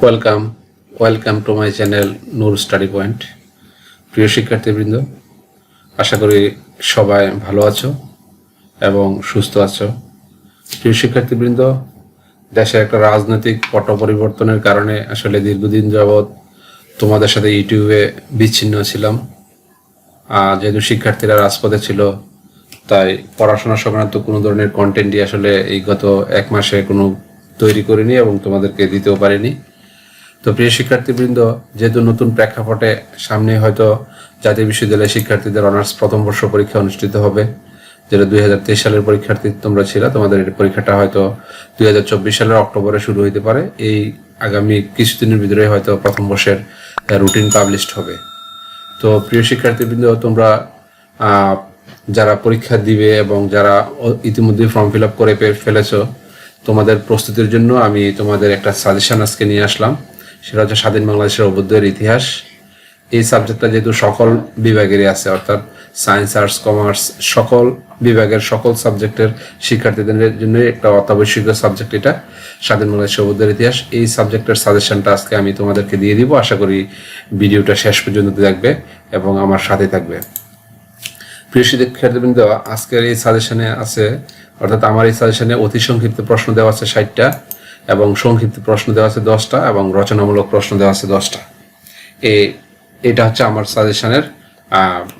Welcome welcome to my channel Noor study point প্রিয় শিক্ষার্থীবৃন্দ আশা করি সবাই ভালো আছো এবং সুস্থ আছো। প্রিয় শিক্ষার্থীবৃন্দ দেশে একটা রাজনৈতিক পট পরিবর্তনের কারণে আসলে দীর্ঘদিন যাবৎ তোমাদের সাথে ইউটিউবে বিচ্ছিন্ন ছিলাম। আহ, যেহেতু শিক্ষার্থীরা রাজপথে ছিল তাই পড়াশোনা সংক্রান্ত কোনো ধরনের কন্টেন্টই আসলে এই গত এক মাসে কোনো তৈরি করিনি এবং তোমাদেরকে দিতেও পারিনি। তো প্রিয় শিক্ষার্থীবৃন্দ, যেহেতু নতুন প্রেক্ষাপটে সামনে হয়তো জাতীয় বিশ্ববিদ্যালয়ের শিক্ষার্থীদের অনার্স প্রথম বর্ষ পরীক্ষা অনুষ্ঠিত হবে, যেটা দুই হাজার তেইশ সালের পরীক্ষার্থী তোমরা ছিল, তোমাদের পরীক্ষাটা হয়তো দুই হাজার চব্বিশ সালের অক্টোবরে শুরু হতে পারে। এই আগামী কিছুদিনের ভিতরে হয়তো প্রথম বর্ষের রুটিন পাবলিশড হবে। তো প্রিয় শিক্ষার্থীবৃন্দ, তোমরা যারা পরীক্ষা দিবে এবং যারা ইতিমধ্যে ফর্ম ফিল আপ করে ফেলেছ, তোমাদের প্রস্তুতির জন্য আমি তোমাদের একটা সাজেশন আজকে নিয়ে আসলাম। সেটা হচ্ছে স্বাধীন বাংলাদেশের অভ্যুদয়ের ইতিহাস। এই সাবজেক্টটা যেহেতু সকল বিভাগেরই আছে, অর্থাৎ সায়েন্স আর্টস কমার্স সকল বিভাগের সকল সাবজেক্টের শিক্ষার্থীদের জন্য একটা অত্যাবশ্যকীয় সাবজেক্ট এটা, স্বাধীন বাংলাদেশের অভ্যুদয়ের ইতিহাস। এই সাবজেক্টের সাজেশনটা আজকে আমি তোমাদেরকে দিয়ে দিব। আশা করি ভিডিওটা শেষ পর্যন্ত দেখবে এবং আমার সাথে থাকবে। প্রিয় শিক্ষার্থীবৃন্দ, আজকের এই সাজেশনে আছে, অর্থাৎ আমার এই সাজেশনে অতি সংক্ষিপ্ত প্রশ্ন দেওয়া আছে ষাটটা। এবং সংক্ষিপ্ত প্রশ্ন দেওয়া আছে দশটা এবং রচনামূলক প্রশ্ন দেওয়া আছে দশটা। এ, এটা হচ্ছে আমার সাজেশনের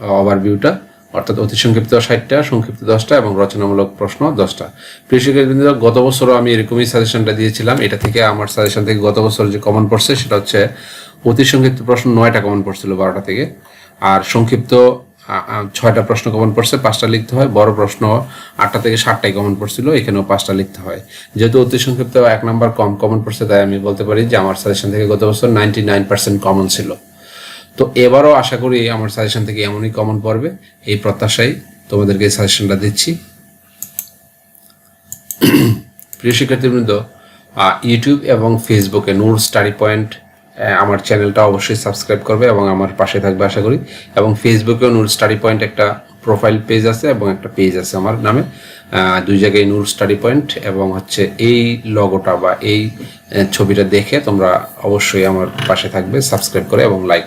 ওভারভিউটা অর্থাৎ অতি সংক্ষিপ্ত ষাটটা, সংক্ষিপ্ত দশটা এবং রচনামূলক প্রশ্ন দশটা। প্রিয় গত বছরও আমি এরকমই সাজেশনটা দিয়েছিলাম। এটা থেকে আমার সাজেশন থেকে গত বছর যে কমন পড়ছে, সেটা হচ্ছে অতি সংক্ষিপ্ত প্রশ্ন নয়টা কমন পড়ছিল বারোটা থেকে। আর সংক্ষিপ্ত ছয়টা প্রশ্ন কমন পড়ছে, পাঁচটা লিখতে হয়, বড় প্রশ্ন আটটা থেকে ষাটটাই কমন পড়ছিল, এখানেও পাঁচটা লিখতে হয়। যেহেতু অতি সংক্ষিপ্ত এক নাম্বার কম কমন পড়ছে, তাই আমি বলতে পারি যে আমার সাজেশন থেকে গত বছর নাইনটি নাইন পার্সেন্ট কমন ছিল। তো এবারও আশা করি আমার সাজেশন থেকে এমনই কমন পড়বে। এই প্রত্যাশায় তোমাদেরকে এই সাজেশনটা দিচ্ছি। প্রিয় শিক্ষার্থীবৃন্দ ইউটিউব এবং ফেসবুকে নূর স্টাডি পয়েন্ট আমার চ্যানেলটা অবশ্যই সাবস্ক্রাইব করবে এবং আমার পাশে থাকবে, আশা করি। এবং ফেসবুকেও নূর স্টাডি পয়েন্ট একটা প্রোফাইল পেজ আছে এবং একটা পেজ আছে আমার নামে। দুই জায়গায় নূর স্টাডি পয়েন্ট এবং হচ্ছে এই লগোটা বা এই ছবিটা দেখে তোমরা অবশ্যই আমার পাশে থাকবে সাবস্ক্রাইব করে এবং লাইক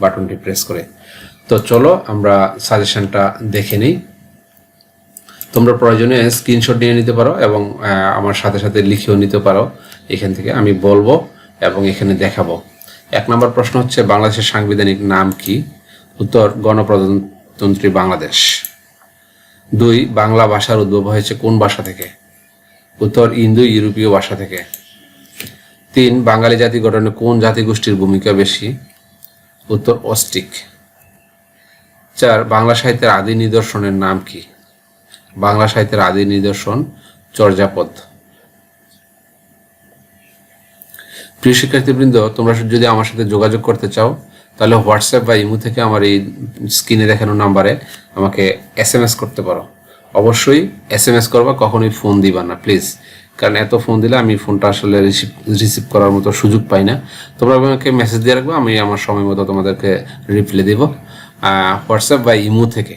বাটনটি প্রেস করে। তো চলো আমরা সাজেশনটা দেখে নিই। তোমরা প্রয়োজনে স্ক্রিনশট নিয়ে নিতে পারো এবং আমার সাথে সাথে লিখেও নিতে পারো। এখান থেকে আমি বলব এবং এখানে দেখাবো। এক নম্বর প্রশ্ন হচ্ছে, বাংলাদেশের সাংবিধানিক নাম কি? উত্তর, গণপ্রজাতন্ত্রী বাংলাদেশ। দুই, বাংলা ভাষার উদ্ভব হয়েছে কোন ভাষা থেকে? উত্তর, ইন্দো, ইউরোপীয় ভাষা থেকে। তিন, বাঙালি জাতি গঠনে কোন জাতিগোষ্ঠীর ভূমিকা বেশি? উত্তর, অস্টিক। চার, বাংলা সাহিত্যের আদি নিদর্শনের নাম কি? বাংলা সাহিত্যের আদি নিদর্শন চর্যাপদ। প্রিয় শিক্ষার্থীবৃন্দ, তোমরা যদি আমার সাথে যোগাযোগ করতে চাও, তাহলে হোয়াটসঅ্যাপ বা ইমো থেকে আমার এই স্ক্রিনে দেখানো নাম্বারে আমাকে এস এম এস করতে পারো। অবশ্যই এস এম এস করবা, কখনোই ফোন দিবা না প্লিজ কারণ এত ফোন দিলে আমি ফোনটা আসলে রিসিভ রিসিভ করার মতো সুযোগ পাই না। তোমরা আমাকে মেসেজ দিয়ে রাখব, আমি আমার সময় মতো তোমাদেরকে রিপ্লাই দেবো। হোয়াটসঅ্যাপ বা ইমো থেকে।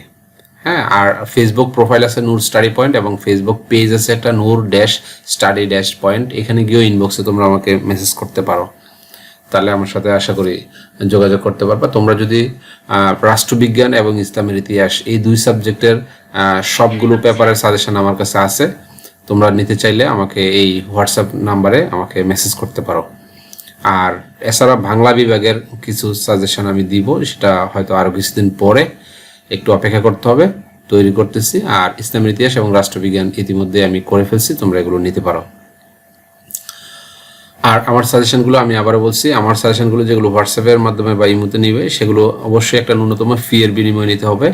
হ্যাঁ আর ফেসবুক প্রোফাইল আছে নূর স্টাডি পয়েন্ট এবং ফেসবুক পেজ আছে একটা Noor dash study dash point এখানে গিয়েও ইনবক্সে তোমরা আমাকে মেসেজ করতে পারো। তাহলে আমার সাথে আশা করি যোগাযোগ করতে পারবা। তোমরা যদি রাষ্ট্রবিজ্ঞান এবং ইসলামের ইতিহাস এই দুই সাবজেক্টের সবগুলো পেপারের সাজেশন আমার কাছে আছে। তোমরা নিতে চাইলে আমাকে এই হোয়াটসঅ্যাপ নাম্বারে আমাকে মেসেজ করতে পারো। আর এছাড়া বাংলা বিভাগের কিছু সাজেশন আমি দিব, সেটা হয়তো আরও কিছুদিন পরে। একটু অপেক্ষা করতে হবে, তৈরি করতেছি। আর ইসলামের ইতিহাস এবং রাষ্ট্রবিজ্ঞান ইতিমধ্যে আমি করে ফেলছি, তোমরা এগুলো নিতে পারো। আর আমার সাজেশনগুলো আমি আবারও বলছি, আমার সাজেশনগুলো যেগুলো হোয়াটসঅ্যাপের মাধ্যমে বা ইমোতে নিবে, সেগুলো অবশ্যই একটা ন্যূনতম ফি এর বিনিময়ে নিতে হবে।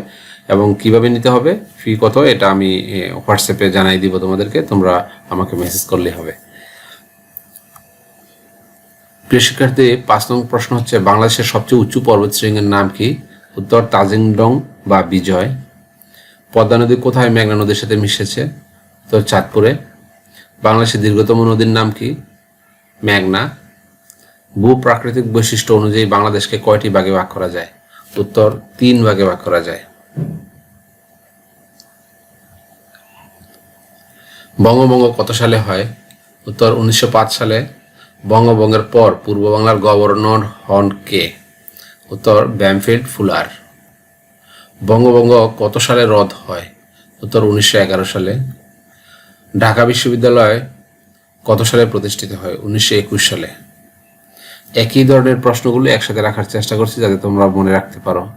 এবং কীভাবে নিতে হবে ফি কত, এটা আমি হোয়াটসঅ্যাপে জানাই দিব তোমাদেরকে, তোমরা আমাকে মেসেজ করলে হবে। প্রিয় শিক্ষার্থী, পাঁচ নং প্রশ্ন হচ্ছে, বাংলাদেশের সবচেয়ে উঁচু পর্বত শৃঙ্গের নাম কি? উত্তর, তাজিংডং বা বিজয়। পদ্মা নদী কোথায় মেঘনা নদীর সাথে মিশেছে? তো চাঁদপুরে। বাংলাদেশের দীর্ঘতম নদীর নাম কি? মেঘনা। ভূ প্রাকৃতিক বৈশিষ্ট্য অনুযায়ী বাংলাদেশকে কয়টি ভাগে ভাগ করা যায়? উত্তর, তিন ভাগে ভাগ করা যায়। বঙ্গভঙ্গ কত সালে হয়? উত্তর, উনিশশো পাঁচ সালে। বঙ্গভঙ্গের পর পূর্ব বাংলার গভর্নর হন কে? উত্তর, ব্যামফিল্ড ফুলার। বঙ্গভঙ্গ কত সালে রদ হয়? উত্তর উনিশশো এগারো সালে। ঢাকা বিশ্ববিদ্যালয় কত সালে প্রতিষ্ঠিত হয়? উনিশশো একুশ সালে। একই ধরনের প্রশ্নগুলো একসাথে রাখার চেষ্টা করছি যাতে তোমরা মনে রাখতে পারো।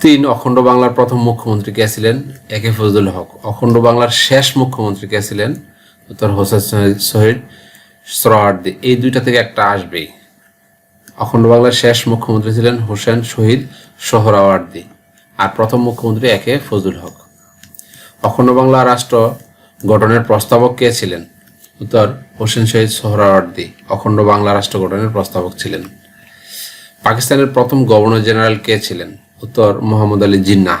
তিন, অখণ্ড বাংলার প্রথম মুখ্যমন্ত্রী কে ছিলেন? এ কে ফজলুল হক। অখণ্ড বাংলার শেষ মুখ্যমন্ত্রী কে ছিলেন? উত্তর হোসেন শহীদ সোহরাওয়ার্দী এই দুইটা থেকে একটা আসবেই। অখণ্ড বাংলার শেষ মুখ্যমন্ত্রী ছিলেন হোসেন শহীদ সোহরাওয়ার্দী, আর প্রথম মুখ্যমন্ত্রী একে ফজলুল হক। অখণ্ড বাংলা রাষ্ট্র গঠনের প্রস্তাবক কে ছিলেন? উত্তর, হোসেন শহীদ সোহরাওয়ার্দী, অখণ্ড বাংলা রাষ্ট্র গঠনের প্রস্তাবক ছিলেন। পাকিস্তানের প্রথম গভর্নর জেনারেল কে ছিলেন? উত্তর, মোহাম্মদ আলী জিন্নাহ,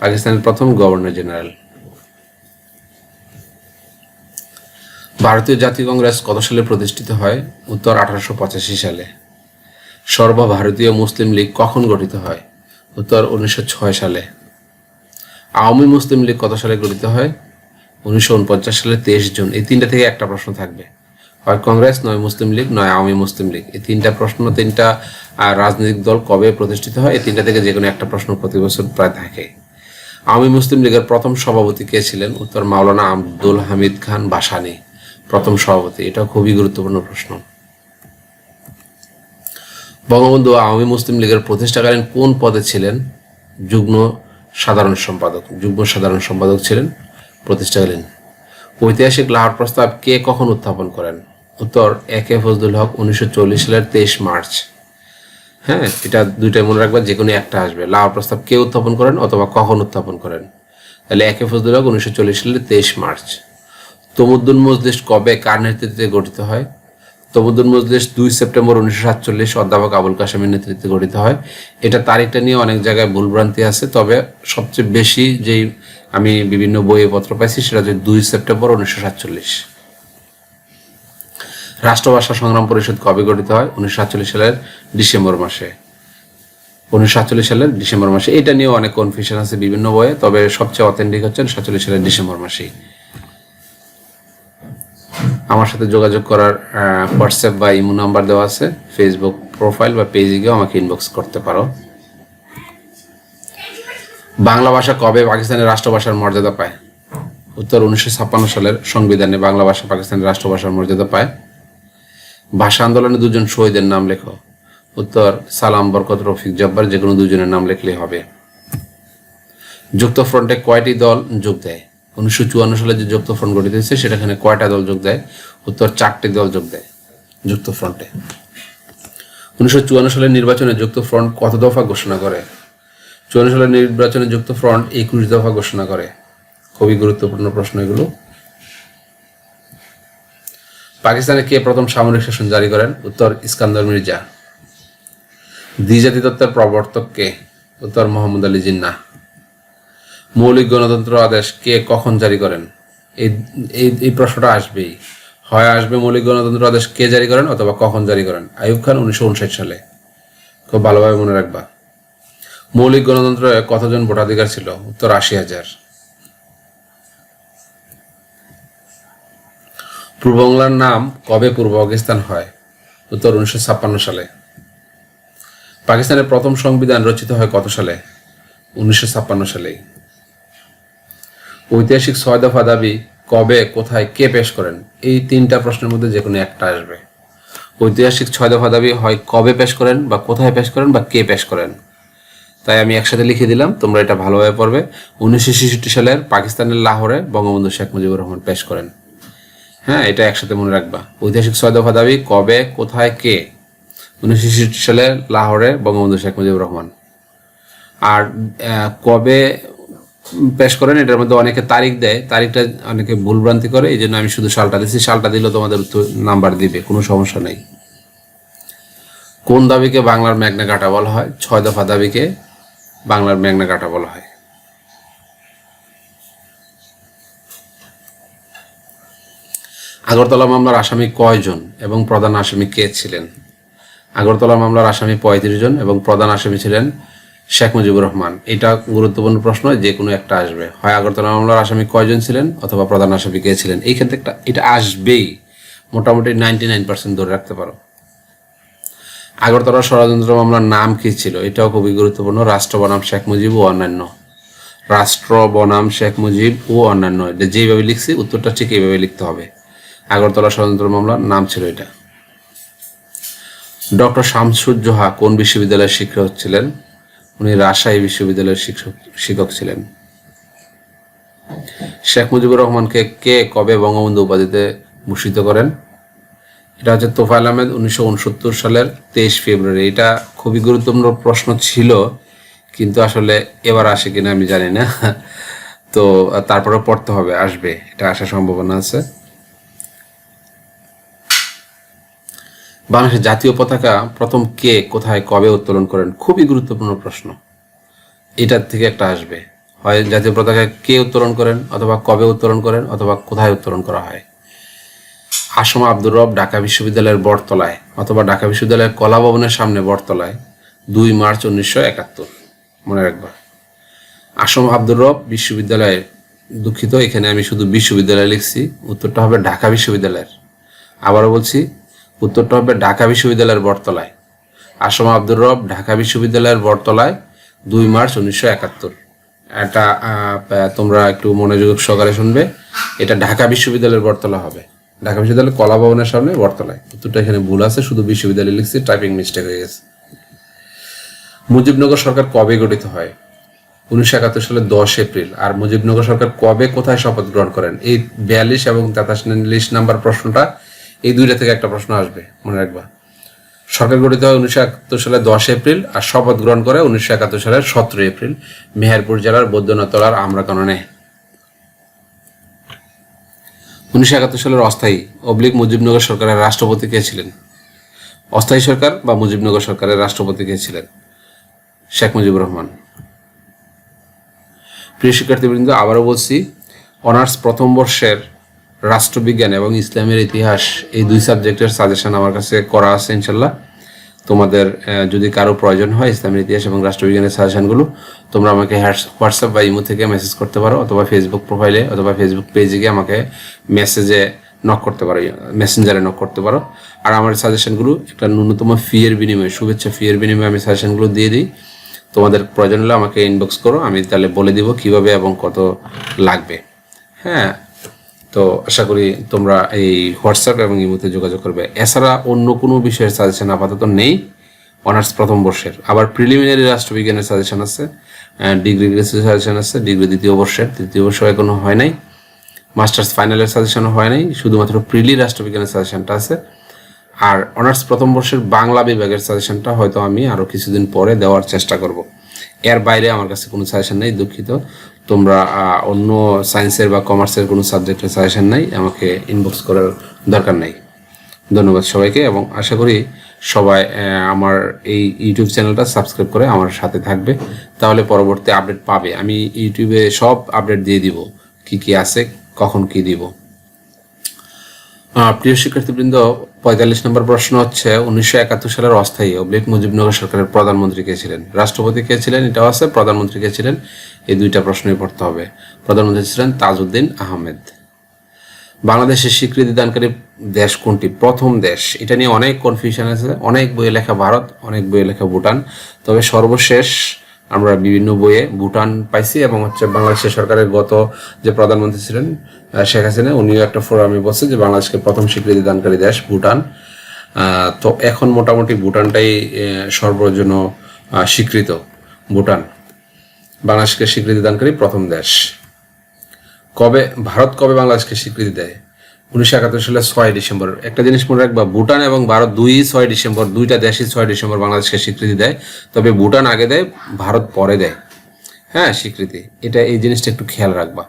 পাকিস্তানের প্রথম গভর্নর জেনারেল। ভারতীয় জাতীয় কংগ্রেস কত সালে প্রতিষ্ঠিত হয়? উত্তর, আঠারোশো পঁচাশি সালে। সর্বভারতীয় মুসলিম লীগ কখন গঠিত হয়? উত্তর উনিশশো ছয় সালে। আওয়ামী মুসলিম লীগ কত সালে গঠিত হয়? উনিশশো উনপঞ্চাশ সালে তেইশ জুন। এই তিনটা থেকে একটা প্রশ্ন থাকবে। হয় কংগ্রেস, নয় মুসলিম লীগ, নয় আওয়ামী মুসলিম লীগ। এই তিনটা প্রশ্ন, তিনটা রাজনৈতিক দল কবে প্রতিষ্ঠিত হয়? এই তিনটা থেকে যে কোনো একটা প্রশ্ন প্রতি বছর প্রায় থাকে। আওয়ামী মুসলিম লীগের প্রথম সভাপতি কে ছিলেন? উত্তর মাওলানা আব্দুল হামিদ খান বাসানি। প্রথম সভাপতি। এটা খুবই গুরুত্বপূর্ণ প্রশ্ন। বঙ্গবন্ধু আওয়ামী মুসলিম লীগের প্রতিষ্ঠাকালীন কোন পদে ছিলেন? যুগ্ম সাধারণ সম্পাদক, যুগ্ম সাধারণ সম্পাদক ছিলেন, প্রতিষ্ঠাকালীন। ঐতিহাসিক লাহোর প্রস্তাব কে কখন উত্থাপন করেন? উত্তর এ কে ফজলুল হক উনিশশো চল্লিশ সালের তেইশ মার্চ। হ্যাঁ এটা দুইটাই মনে রাখবা যে কোনো একটা আসবে। লাহোর প্রস্তাব কে উত্থাপন করেন অথবা কখন উত্থাপন করেন? তাহলে একে ফজলুল হক উনিশশো চল্লিশ সালের তেইশ মার্চ। তমুদ্দুন মজলিস কবে কার নেতৃত্বে গঠিত হয়? তমুদ্দুন মজলিস দুই সেপ্টেম্বর উনিশশো সাতচল্লিশ অধ্যাপক আবুল কাসেমের নেতৃত্বে গঠিত হয়। এটা তারিখটা নিয়ে অনেক জায়গায় ভুলভ্রান্তি আছে, তবে সবচেয়ে বেশি যেই আমি বিভিন্ন বইয়ে পত্র পাইছি সেটা হচ্ছে দুই সেপ্টেম্বর উনিশশো সাতচল্লিশ। রাষ্ট্রভাষা সংগ্রাম পরিষদ কবে গঠিত হয়? উনিশশো সাতচল্লিশ সালের ডিসেম্বর মাসে। উনিশশো সাতচল্লিশ সালের ডিসেম্বর মাসে। এটা নিয়ে অনেক কনফিউশন আছে বিভিন্ন বইয়ে, তবে সবচেয়ে অথেন্টিক হচ্ছেন সাতচল্লিশ সালের ডিসেম্বর মাসেই। আমার সাথে যোগাযোগ করার হোয়াটসঅ্যাপ বা ইমো নাম্বার দেওয়া আছে। ফেসবুক প্রোফাইল বা পেজে গিয়েও আমাকে ইনবক্স করতে পারো। বাংলা ভাষা কবে পাকিস্তানের রাষ্ট্রভাষার মর্যাদা পায়? উত্তর উনিশশো ছাপ্পান্ন সালের সংবিধানে বাংলা ভাষা পাকিস্তানের রাষ্ট্রভাষার মর্যাদা পায়। ভাষা আন্দোলনে দুজন শহীদের নাম লেখো। উত্তর, সালাম বরকত, রফিক জব্বার যে কোনো দুজনের নাম লিখলেই হবে। যুক্ত ফ্রন্টে কয়টি দল যোগ দেয়? উনিশশো চুয়ান্ন সালে যে যুক্ত ফ্রন্ট গঠিত হয়েছে সেটাখানে কয়টা দল যোগ দেয়? উত্তর, চারটি দল যোগ দেয় যুক্ত ফ্রন্টে উনিশশো চুয়ান্ন সালের নির্বাচনে যুক্ত ফ্রন্ট কত দফা ঘোষণা করে? চুয়ান্ন সালের নির্বাচনে যুক্ত ফ্রন্ট একুশ দফা ঘোষণা করে। খুবই গুরুত্বপূর্ণ প্রশ্ন এগুলো। পাকিস্তানে কে প্রথম সামরিক শাসন জারি করেন? উত্তর, ইস্কান্দর মির্জা। দ্বিজাতি তত্ত্বের প্রবর্তক কে? উত্তর, মোহাম্মদ আলী জিন্নাহ। মৌলিক গণতন্ত্র আদেশ কে কখন জারি করেন? এই এই প্রশ্নটা আসবেই। হয় আসবে মৌলিক গণতন্ত্র আদেশ কে জারি করেন অথবা কখন জারি করেন? আইয়ুব খান উনিশশো উনষাট সালে। খুব ভালোভাবে মনে রাখবা। মৌলিক গণতন্ত্রে কতজন ভোটাধিকার ছিল? উত্তর আশি হাজার। পূর্ব বাংলার নাম কবে পূর্ব পাকিস্তান হয়? উত্তর উনিশশো ছাপ্পান্ন সালে। পাকিস্তানের প্রথম সংবিধান রচিত হয় কত সালে? উনিশশো ছাপ্পান্ন সালেই। ঐতিহাসিক ছয় দফা দাবি কবে, কোথায়, কে পেশ করেন? এই তিনটা প্রশ্নের মধ্যে যে কোনো একটা আসবে। ঐতিহাসিক ছয় দফা দাবি হয় কবে পেশ করেন বা কোথায় পেশ করেন বা কে পেশ করেন। তাই আমি একসাথে লিখে দিলাম, তোমরা এটা ভালোভাবে পড়বে। উনিশশো ছেষট্টি সালের পাকিস্তানের লাহোরে বঙ্গবন্ধু শেখ মুজিবুর রহমান পেশ করেন। হ্যাঁ এটা একসাথে মনে রাখবা। ঐতিহাসিক ছয় দফা দাবি কবে, কোথায়, কে? উনিশশো ছেষট্টি সালে লাহোরে বঙ্গবন্ধু শেখ মুজিবুর রহমান। আর কবে পেশ করেন, এটার মধ্যে অনেকে তারিখ দেয়, তারিখটা অনেকে ভুলভ্রান্তি করে এই জন্য আমি শুধু সালটা দিচ্ছি, সালটা দিলেও তোমাদের নাম্বার দিবে, কোনো সমস্যা নেই। কোন দাবিকে বাংলার ম্যাগনা কাটা বলা হয়? ছয় দফা দাবিকে বাংলার ম্যাগনা কাটা বলা হয়। আগরতলা মামলার আসামি কয়জন এবং প্রধান আসামি কে ছিলেন? আগরতলা মামলার আসামি পঁয়ত্রিশ জন এবং প্রধান আসামি ছিলেন শেখ মুজিবুর রহমান। এটা গুরুত্বপূর্ণ প্রশ্ন, যে কোনো একটা আসবে। হয় আগরতলা মামলার আসামি কয়জন ছিলেন অথবা প্রধান আসামি কে ছিলেন? এই ক্ষেত্রে একটা, এটা আসবেই। মোটামুটি নাইনটি নাইন পার্সেন্ট ধরে রাখতে পারো। আগরতলা ষড়যন্ত্র মামলার নাম কি ছিল? এটাও খুবই গুরুত্বপূর্ণ। রাষ্ট্র বনাম শেখ মুজিব ও অন্যান্য। রাষ্ট্র বনাম শেখ মুজিব ও অন্যান্য। এটা যেভাবে লিখছি, উত্তরটা ঠিক এইভাবে লিখতে হবে। আগরতলা ষড়যন্ত্র মামলার নাম ছিল এটা। ডক্টর শামসুজ্জোহা কোন বিশ্ববিদ্যালয়ের শিক্ষক ছিলেন? উনি রাজশাহী বিশ্ববিদ্যালয়ের শিক্ষক শিক্ষক ছিলেন। শেখ মুজিবুর রহমানকে কে কবে বঙ্গবন্ধু উপাধিতে ভূষিত করেন? এটা হচ্ছে তোফায়েল আহমেদ, উনিশশো উনসত্তর সালের তেইশ ফেব্রুয়ারি। এটা খুবই গুরুত্বপূর্ণ প্রশ্ন ছিল, কিন্তু আসলে এবার আসে কিনা আমি জানি না। তো তারপরে পড়তে হবে, আসবে, এটা আসার সম্ভাবনা আছে। বাংলাদেশের জাতীয় পতাকা প্রথম কে কোথায় কবে উত্তোলন করেন? খুবই গুরুত্বপূর্ণ প্রশ্ন। এটার থেকে একটা আসবে। হয় জাতীয় পতাকা কে উত্তোলন করেন অথবা কবে উত্তোলন করেন অথবা কোথায় উত্তোলন করা হয়। আসম আব্দুর রব ঢাকা বিশ্ববিদ্যালয়ের বটতলায় অথবা ঢাকা বিশ্ববিদ্যালয়ের কলা ভবনের সামনে বটতলায় দুই মার্চ উনিশশো একাত্তর। মনে রাখবা। আসম আব্দুর রব বিশ্ববিদ্যালয়ে দুঃখিত, এখানে আমি শুধু বিশ্ববিদ্যালয় লিখছি, উত্তরটা হবে ঢাকা বিশ্ববিদ্যালয়ের। আবারও বলছি উত্তরটা হবে ঢাকা বিশ্ববিদ্যালয়ের বটতলায়। আসম আব্দুর রব, ঢাকা বিশ্ববিদ্যালয়ের বটতলায়, দুই মার্চ উনিশশো একাত্তর। এটা তোমরা একটু মনোযোগ সহকারে শুনবে। এটা ঢাকা বিশ্ববিদ্যালয়ের বটতলা হবে। ঢাকা বিশ্ববিদ্যালয়ের কলা ভবনের সামনে বটতলায়। উত্তরটা এখানে ভুল আছে, শুধু বিশ্ববিদ্যালয়ে লিখছি টাইপিং মিস্টেক হয়ে গেছে। মুজিবনগর সরকার কবে গঠিত হয়? উনিশশো একাত্তর সালের দশ এপ্রিল। আর মুজিবনগর সরকার কবে কোথায় শপথ গ্রহণ করেন? এই বিয়াল্লিশ এবং তেতাল্লিশ নাম্বার প্রশ্নটা এই দুইটা থেকে একটা প্রশ্ন আসবে, মনে রাখবা। সরকার গঠিত হয় উনিশশো একাত্তর সালের দশ এপ্রিল আর শপথ গ্রহণ করে উনিশশো একাত্তর সালের সতেরো এপ্রিল। মেহেরপুর জেলার বৈদ্যনাথতলার আমরা কাননে উনিশশো একাত্তর সালের অস্থায়ী অবলিক মুজিবনগর সরকারের রাষ্ট্রপতি কে ছিলেন? অস্থায়ী সরকার বা মুজিবনগর সরকারের রাষ্ট্রপতি কে ছিলেন? শেখ মুজিবুর রহমান। প্রিয় শিক্ষার্থীবৃন্দ, আবারও বলছি, অনার্স প্রথম বর্ষের রাষ্ট্রবিজ্ঞান এবং ইসলামের ইতিহাস, এই দুই সাবজেক্টের সাজেশন আমার কাছে করা আছে ইনশাল্লাহ। তোমাদের যদি কারও প্রয়োজন হয় ইসলামের ইতিহাস এবং রাষ্ট্রবিজ্ঞানের সাজেশনগুলো তোমরা আমাকে হোয়াটসঅ্যাপ বা ইমো থেকে মেসেজ করতে পারো অথবা ফেসবুক প্রোফাইলে অথবা ফেসবুক পেজে গিয়ে আমাকে মেসেজে নক করতে পারো মেসেঞ্জারে নক করতে পারো। আর আমার সাজেশনগুলো একটা ন্যূনতম ফি এর বিনিময়ে, শুভেচ্ছা ফিয়ের বিনিময়ে আমি সাজেশনগুলো দিয়ে দিই। তোমাদের প্রয়োজন হলে আমাকে ইনবক্স করো, আমি তাহলে বলে দিব কীভাবে এবং কত লাগবে। হ্যাঁ তো আশা করি তোমরা এই হোয়াটসঅ্যাপ এবং ইমোতে যোগাযোগ করবে। এছাড়া অন্য কোনো বিষয়ের সাজেশন আপাতত নেই। অনার্স প্রথম বর্ষের। আবার প্রিলিমিনারি রাষ্ট্রবিজ্ঞানের সাজেশন আছে ডিগ্রি সাজেশন আছে, ডিগ্রি দ্বিতীয় বর্ষের। তৃতীয় বর্ষ এখনও হয় নাই। মাস্টার্স ফাইনালের সাজেশনও হয় নাই। শুধুমাত্র প্রিলি রাষ্ট্রবিজ্ঞানের সাজেশনটা আছে। আর অনার্স প্রথম বর্ষের বাংলা বিভাগের সাজেশনটা হয়তো আমি আরও কিছুদিন পরে দেওয়ার চেষ্টা করব। এর বাইরে আমার কাছে কোনো সাজেশন নেই, দুঃখিত। তোমরা অন্য সায়েন্সের বা কমার্সের কোনো সাবজেক্টের সাজেশন নাই, আমাকে ইনবক্স করার দরকার নাই। ধন্যবাদ সবাইকে এবং আশা করি সবাই আমার এই ইউটিউব চ্যানেলটা সাবস্ক্রাইব করে আমার সাথে থাকবে। তাহলে পরবর্তী আপডেট পাবে। আমি ইউটিউবে সব আপডেট দিয়ে দিব। কি কি আছে, কখন কি দিব। প্রিয় শিক্ষার্থীবৃন্দ, পঁয়তাল্লিশ নম্বর প্রশ্ন হচ্ছে, উনিশশো একাত্তর সালের অস্থায়ী অবলিক মুজিবনগর সরকারের প্রধানমন্ত্রী কে ছিলেন? রাষ্ট্রপতি কে ছিলেন? এটাও আছে, প্রধানমন্ত্রী কে ছিলেন? এই দুইটা প্রশ্নই পড়তে হবে। প্রধানমন্ত্রী ছিলেন তাজউদ্দিন আহমেদ। বাংলাদেশের স্বীকৃতি দানকারী দেশ কোনটি? প্রথম দেশ। এটা নিয়ে অনেক কনফিউশন আছে, অনেক বইয়ে লেখা ভারত, অনেক বইয়ে লেখা ভুটান। তবে সর্বশেষ আমরা বিভিন্ন বইয়ে ভুটান পাইছি এবং হচ্ছে বাংলাদেশের সরকারের গত যে প্রধানমন্ত্রী ছিলেন শেখ হাসিনা, উনিও একটা ফোরামে বলছে যে বাংলাদেশকে প্রথম স্বীকৃতি দানকারী দেশ ভুটান। তো এখন মোটামুটি ভুটানটাই সর্বজন স্বীকৃত ভুটান। বাংলাদেশকে স্বীকৃতি দানকারী প্রথম দেশ। কবে, ভারত কবে বাংলাদেশকে স্বীকৃতি দেয়? উনিশশো একাত্তর সালে ছয় ডিসেম্বর। একটা জিনিস মনে রাখবা, ভুটান এবং ভারত দুই ছয় ডিসেম্বর, দুইটা দেশই ছয় ডিসেম্বর বাংলাদেশকে স্বীকৃতি দেয়। তবে ভুটান আগে দেয়, ভারত পরে দেয়। হ্যাঁ স্বীকৃতি। এটা এই জিনিসটা একটু খেয়াল রাখবা।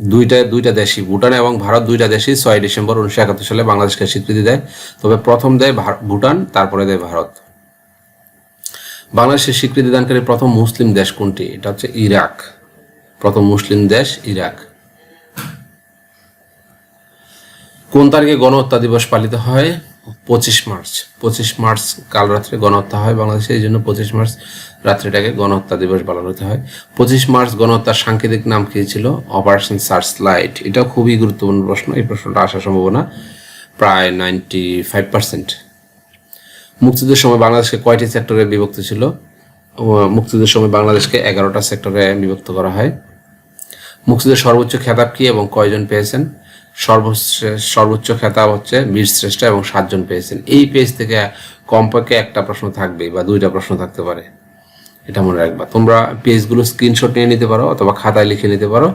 দুইটা দুইটা দেশই, ভুটান এবং ভারত দুইটা দেশই ছয় ডিসেম্বর উনিশশো একাত্তর সালে বাংলাদেশকে স্বীকৃতি দেয়। তবে প্রথম দেয় ভুটান, তারপরে দেয় ভারত। বাংলাদেশের স্বীকৃতি দানকারী প্রথম মুসলিম দেশ কোনটি? এটা হচ্ছে ইরাক। প্রথম মুসলিম দেশ ইরাক। কোন তারিখে গণহত্যা দিবস পালিত হয়? পঁচিশ মার্চ। পঁচিশ মার্চ কাল রাত্রে গণহত্যা হয় বাংলাদেশে, এই জন্য পঁচিশ মার্চ রাত্রিটাকে গণহত্যা দিবস পালন হতে হয়। পঁচিশ মার্চ গণহত্যার সাংকেতিক নাম কি ছিল? অপারেশন সার্চ লাইট এটাও খুবই গুরুত্বপূর্ণ প্রশ্ন, এই প্রশ্নটা আসার সম্ভাবনা প্রায় নাইনটি ফাইভ পার্সেন্ট মুক্তিযুদ্ধের সময় বাংলাদেশকে কয়টি সেক্টরে বিভক্ত ছিল? মুক্তিযুদ্ধের সময় বাংলাদেশকে এগারোটা সেক্টরে বিভক্ত করা হয়। মুক্তিযুদ্ধের সর্বোচ্চ খেতাব কি এবং কয়জন পেয়েছেন? সর্বশ্রেষ্ঠ সর্বোচ্চ খেতাব হচ্ছে বীরশ্রেষ্ঠ এবং সাতজন পেয়েছেন। এই পেজ থেকে কমপক্ষে একটা প্রশ্ন থাকবে বা দুইটা প্রশ্ন থাকতে পারে। এটা মনে রাখবা। তোমরা পেজগুলো স্ক্রিনশট নিয়ে নিতে পারো অথবা খাতায় লিখে নিতে পারো।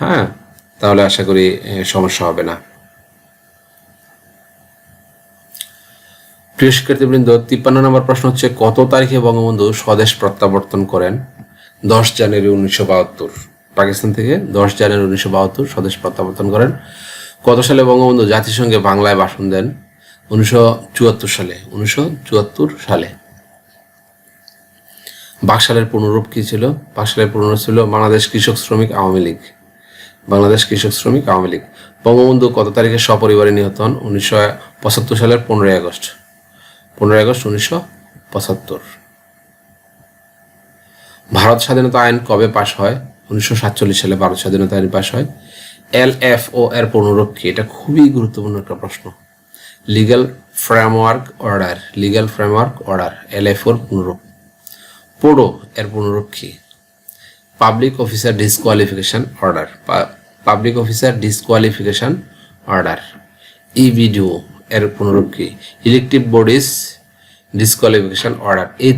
হ্যাঁ? তাহলে আশা করি সমস্যা হবে না। প্রিয় শিক্ষার্থীবৃন্দ, তিপ্পান্ন নম্বর প্রশ্ন হচ্ছে, কত তারিখে বঙ্গবন্ধু স্বদেশ প্রত্যাবর্তন করেন? দশ জানুয়ারি উনিশশো বাহাত্তর। পাকিস্তান থেকে দশ জানুয়ারি উনিশশো বাহাত্তর স্বদেশ প্রত্যাবর্তন করেন। কত সালে বঙ্গবন্ধু জাতিসংঘে বাংলায় ভাষণ দেন? উনিশশো চুয়াত্তর সালে। উনিশশো চুয়াত্তর সালে। বাকশালের পুনরূপ কি ছিল? বাকশালের পুনরূপ ছিল বাংলাদেশ কৃষক শ্রমিক আওয়ামী লীগ। বাংলাদেশ কৃষক শ্রমিক আওয়ামী লীগ। বঙ্গবন্ধু কত তারিখে সপরিবারে নিহত হন? উনিশশো পঁচাত্তর সালের পনেরোই আগস্ট। পনেরোই আগস্ট উনিশশো পঁচাত্তর। ভারত স্বাধীনতা আইন কবে পাশ হয়? উনিশশো সাতচল্লিশ সালে ভারত স্বাধীনতা আইন পাশ হয়। এল এফ ও এর পুনরূপ কি এটা খুবই গুরুত্বপূর্ণ একটা প্রশ্ন। Legal framework order legal framework order L F ওর পুনরূপ পোডো এর পুনরূপ কি public officer disqualification order public officer disqualification order EBDO এর পুনরূপ কি ইলেকটিভ বডিজ ডিসকোয়ালিফিকেশন অর্ডার এই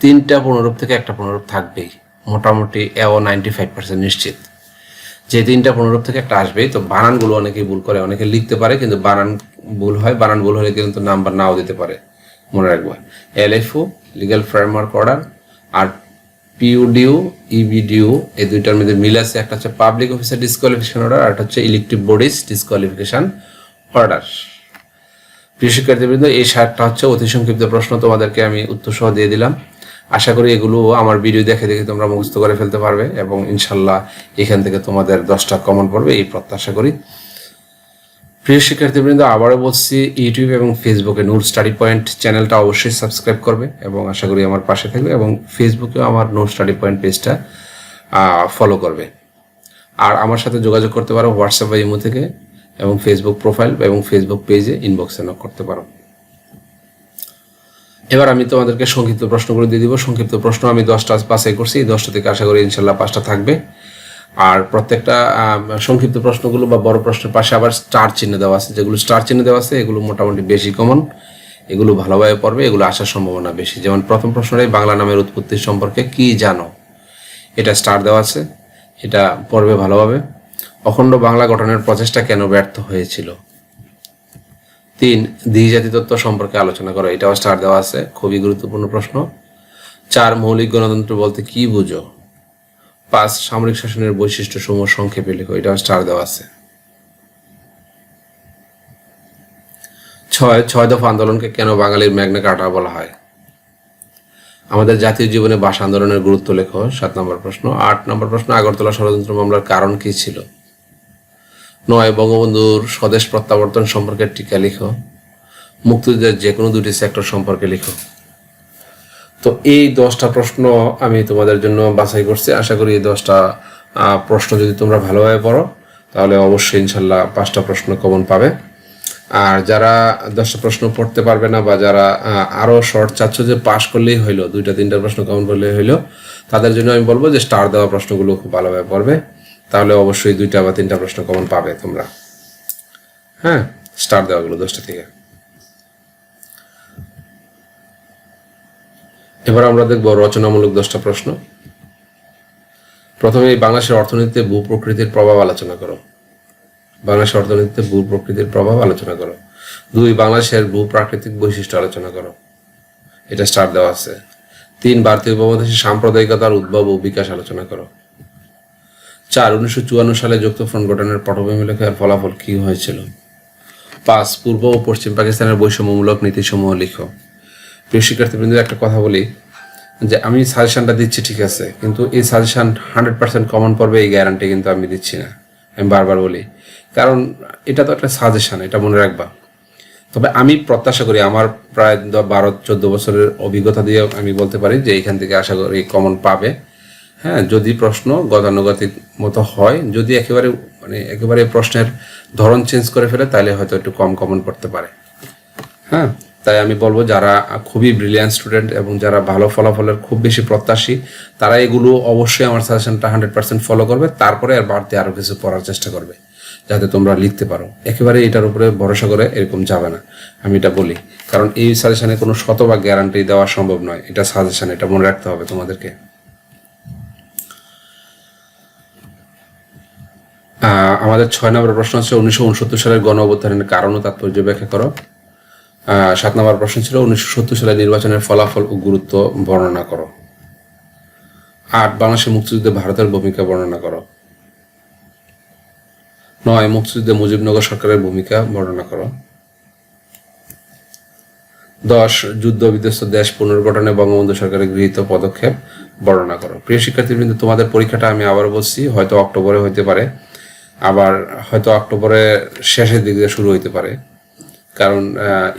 তিনটা পুনরূপ থেকে একটা পুনরূপ থাকবেই। মোটামুটি এও নাইনটি ফাইভ পার্সেন্ট নিশ্চিত। যে তিনটা পনেরো থেকে একটা আসবেই, তো বানানগুলো অনেকেই ভুল করে, অনেকে লিখতে পারে, কিন্তু বানান ভুল হয়, বানান ভুল হলে কিন্তু নাম্বার নাও দিতে পারে, মনে রাখবা। এলএফও লিগ্যাল ফ্রেমওয়ার্ক অর্ডার আর পিউডিউ ইবিডিউ, এই দুইটার মধ্যে মিল আছে, একটা হচ্ছে পাবলিক অফিসার ডিসকোয়ালিফিকেশন অর্ডার আর একটা হচ্ছে ইলেকট্রিক বডিজ ডিসকোয়ালিফিকেশন অর্ডার প্রিয় শিক্ষার্থীবৃন্দ, এই সাতটা হচ্ছে অতি সংক্ষিপ্ত প্রশ্ন, তোমাদেরকে আমি উত্তর সহ দিয়ে দিলাম। আশা করি এগুলো আমার ভিডিও দেখে দেখে তোমরা মুখস্থ করে ফেলতে পারবে এবং ইনশাল্লাহ এখান থেকে তোমাদের দশটা কমন পড়বে, এই প্রত্যাশা করি। প্রিয় শিক্ষার্থীবৃন্দ, আবারও বলছি ইউটিউব এবং ফেসবুকে নূর স্টাডি পয়েন্ট চ্যানেলটা অবশ্যই সাবস্ক্রাইব করবে এবং আশা করি আমার পাশে থাকবে এবং ফেসবুকেও আমার নূর স্টাডি পয়েন্ট পেজটা ফলো করবে। আর আমার সাথে যোগাযোগ করতে পারো হোয়াটসঅ্যাপ বা ইমো থেকে এবং ফেসবুক প্রোফাইল এবং ফেসবুক পেজে ইনবক্সে নক করতে পারো। এবার আমি তোমাদেরকে সংক্ষিপ্ত প্রশ্নগুলো দিয়ে দিব। সংক্ষিপ্ত প্রশ্ন আমি দশটা বাছাই করছি। দশটা থেকে আশা করি ইনশাল্লাহ পাঁচটা থাকবে। আর প্রত্যেকটা সংক্ষিপ্ত প্রশ্নগুলো বা বড় প্রশ্নের পাশে আবার স্টার চিহ্ন দেওয়া আছে। যেগুলো স্টার চিহ্ন দেওয়া আছে, এগুলো মোটামুটি বেশি কমন এগুলো ভালোভাবে পড়বে, এগুলো আসার সম্ভাবনা বেশি। যেমন প্রথম প্রশ্নটাই বাংলা নামের উৎপত্তি সম্পর্কে কি জানো? এটা স্টার দেওয়া আছে। এটা পড়বে ভালোভাবে। অখণ্ড বাংলা গঠনের প্রচেষ্টা কেন ব্যর্থ হয়েছিল? তিন দ্বিজাতি তত্ত্ব সম্পর্কে আলোচনা করো। এটাও স্টার দেওয়া আছে, খুবই গুরুত্বপূর্ণ প্রশ্ন। চার, মৌলিক গণতন্ত্র বলতে কি বুঝো? পাঁচ, সামরিক শাসনের বৈশিষ্ট্য সমূহ সংক্ষেপে লেখো, এটাও স্টার দেওয়া আছে। ছয় ছয় দফা আন্দোলনকে কেন বাঙালির ম্যাগনা কাটা বলা হয়? আমাদের জাতীয় জীবনে ভাষা আন্দোলনের গুরুত্ব লেখো, সাত নম্বর প্রশ্ন। আট নম্বর প্রশ্ন, আগরতলা ষড়যন্ত্র মামলার কারণ কি ছিল? নয় বঙ্গবন্ধুর স্বদেশ প্রত্যাবর্তন সম্পর্কে টিকা লিখো। মুক্তিযুদ্ধের যে কোনো দুটি সেক্টর সম্পর্কে লিখো। তো এই দশটা প্রশ্ন আমি তোমাদের জন্য বাছাই করছি। আশা করি এই দশটা প্রশ্ন যদি তোমরা ভালোভাবে পড়ো, তাহলে অবশ্যই ইনশাল্লাহ পাঁচটা প্রশ্ন কমন পাবে। আর যারা দশটা প্রশ্ন পড়তে পারবে না বা যারা আরও আরও শর্ট চাচ্ছ যে পাশ করলেই হইল, দুইটা, তিনটা প্রশ্ন কমন করলেই হইল, তাদের জন্য আমি বলব যে স্টার দেওয়া প্রশ্নগুলো খুব ভালোভাবে পড়বে। তাহলে অবশ্যই দুইটা বা তিনটা প্রশ্ন কমন পাবে তোমরা। হ্যাঁ? স্টার দেওয়াগুলো দশটা থেকে। এবার আমরা দেখব রচনামূলক দশটা প্রশ্ন। প্রথমে বাংলাদেশের অর্থনীতিতে ভূ প্রকৃতির প্রভাব আলোচনা করো। বাংলাদেশের অর্থনীতিতে ভূ প্রকৃতির প্রভাব আলোচনা করো। দুই, বাংলাদেশের ভূ প্রাকৃতিক বৈশিষ্ট্য আলোচনা করো। এটা স্টার দেওয়া আছে। তিন, ভারতীয় উপমহাদেশে সাম্প্রদায়িকতার উদ্ভব ও বিকাশ আলোচনা করো। চার, উনিশশো চুয়ান্ন সালে যুক্ত ফ্রন্ট গঠনের পটভূমি লেখার ফলাফল কি হয়েছিল? পাঁচ, পূর্ব ও পশ্চিম পাকিস্তানের বৈষম্যমূলক নীতিসমূহ লিখো। প্রিয় শিক্ষার্থীবৃন্দ, একটা কথা বলি যে আমি সাজেশনটা দিচ্ছি, ঠিক আছে, কিন্তু এই সাজেশান হান্ড্রেড পার্সেন্ট কমন পড়বে এই গ্যারান্টি কিন্তু আমি দিচ্ছি না। আমি বারবার বলি, কারণ এটা তো একটা সাজেশান, এটা মনে রাখবা। তবে আমি প্রত্যাশা করি, আমার প্রায় বারো, চোদ্দ বছরের অভিজ্ঞতা দিয়ে আমি বলতে পারি যে এখান থেকে আশা করি কমন পাবে। হ্যাঁ যদি প্রশ্ন গতানুগতিক মতো হয়, যদি একেবারে মানে একেবারে প্রশ্নের ধরন চেঞ্জ করে ফেলে, তাহলে হয়তো একটু কম কমন পড়তে পারে। হ্যাঁ তাই আমি বলব যারা খুবই ব্রিলিয়ান্ট স্টুডেন্ট এবং যারা ভালো ফলাফলের খুব বেশি প্রত্যাশী, তারা এগুলো অবশ্যই আমার সাজেশনটা হান্ড্রেড পার্সেন্ট ফলো করবে, তারপরে আর বাড়তি আরও কিছু পড়ার চেষ্টা করবে, যাতে তোমরা লিখতে পারো। একেবারে এটার উপরে ভরসা করে এরকম যাবে না, আমি এটা বলি। কারণ এই সাজেশনে কোনো শতভাগ গ্যারান্টি দেওয়া সম্ভব নয়, এটা সাজেশন এটা মনে রাখতে হবে তোমাদেরকে। আমাদের ছয় নম্বর প্রশ্ন হচ্ছে, উনিশশো উনসত্তর সালের গণ অভ্যুত্থানের কারণ ও তাৎপর্য ব্যাখ্যা করো। সাত নম্বর প্রশ্ন ছিল, উনিশশো সত্তর সালের নির্বাচনের ফলাফল ও গুরুত্ব বর্ণনা করো। আট, বাংলাদেশের মুক্তিযুদ্ধে ভারতের ভূমিকা বর্ণনা করো। নয়, মুক্তিযুদ্ধে মুজিবনগর সরকারের ভূমিকা বর্ণনা করো। দশ, যুদ্ধ বিধ্বস্ত দেশ পুনর্গঠনে বঙ্গবন্ধু সরকারের গৃহীত পদক্ষেপ বর্ণনা করো। প্রিয় শিক্ষার্থীবৃন্দ, তোমাদের পরীক্ষাটা আমি আবার বলছি, হয়তো অক্টোবরে হইতে পারে। আবার হয়তো অক্টোবরে শেষের দিক দিয়ে শুরু হইতে পারে। কারণ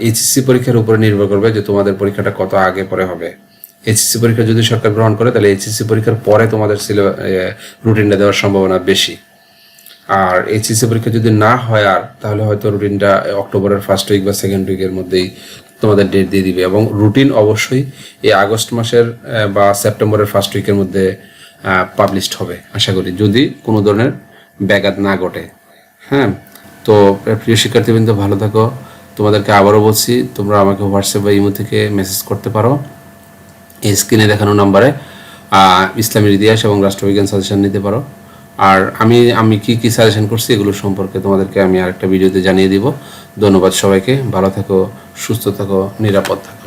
এইচএসসি পরীক্ষার উপরে নির্ভর করবে যে তোমাদের পরীক্ষাটা কত আগে পরে হবে। এইচএসসি পরীক্ষা যদি সরকার গ্রহণ করে, তাহলে এইচএসসি পরীক্ষার পরে তোমাদের রুটিনটা দেওয়ার সম্ভাবনা বেশি। আর এইচএসসি পরীক্ষা যদি না হয় আর, তাহলে হয়তো রুটিনটা অক্টোবরের ফার্স্ট উইক বা সেকেন্ড উইকের মধ্যেই তোমাদের ডেট দিয়ে দিবে। এবং রুটিন অবশ্যই এই আগস্ট মাসের বা সেপ্টেম্বরের ফার্স্ট উইকের মধ্যে পাবলিশড হবে, আশা করি। যদি কোনো ধরনের ব্যাঘাত না ঘটে। হ্যাঁ? তো, প্রিয় শিক্ষার্থীবৃন্দ, ভালো থাকো। তোমাদেরকে আবারও বলছি, তোমরা আমাকে হোয়াটসঅ্যাপ বা ইমো থেকে মেসেজ করতে পারো। এই স্ক্রিনে দেখানো নাম্বারে ইসলামের ইতিহাস এবং রাষ্ট্রবিজ্ঞান সাজেশন নিতে পারো। আর আমি আমি কি কি সাজেশন করছি, এগুলো সম্পর্কে তোমাদেরকে আমি আরেকটা ভিডিওতে জানিয়ে দিব। ধন্যবাদ সবাইকে। ভালো থাকো, সুস্থ থাকো, নিরাপদ থাকো।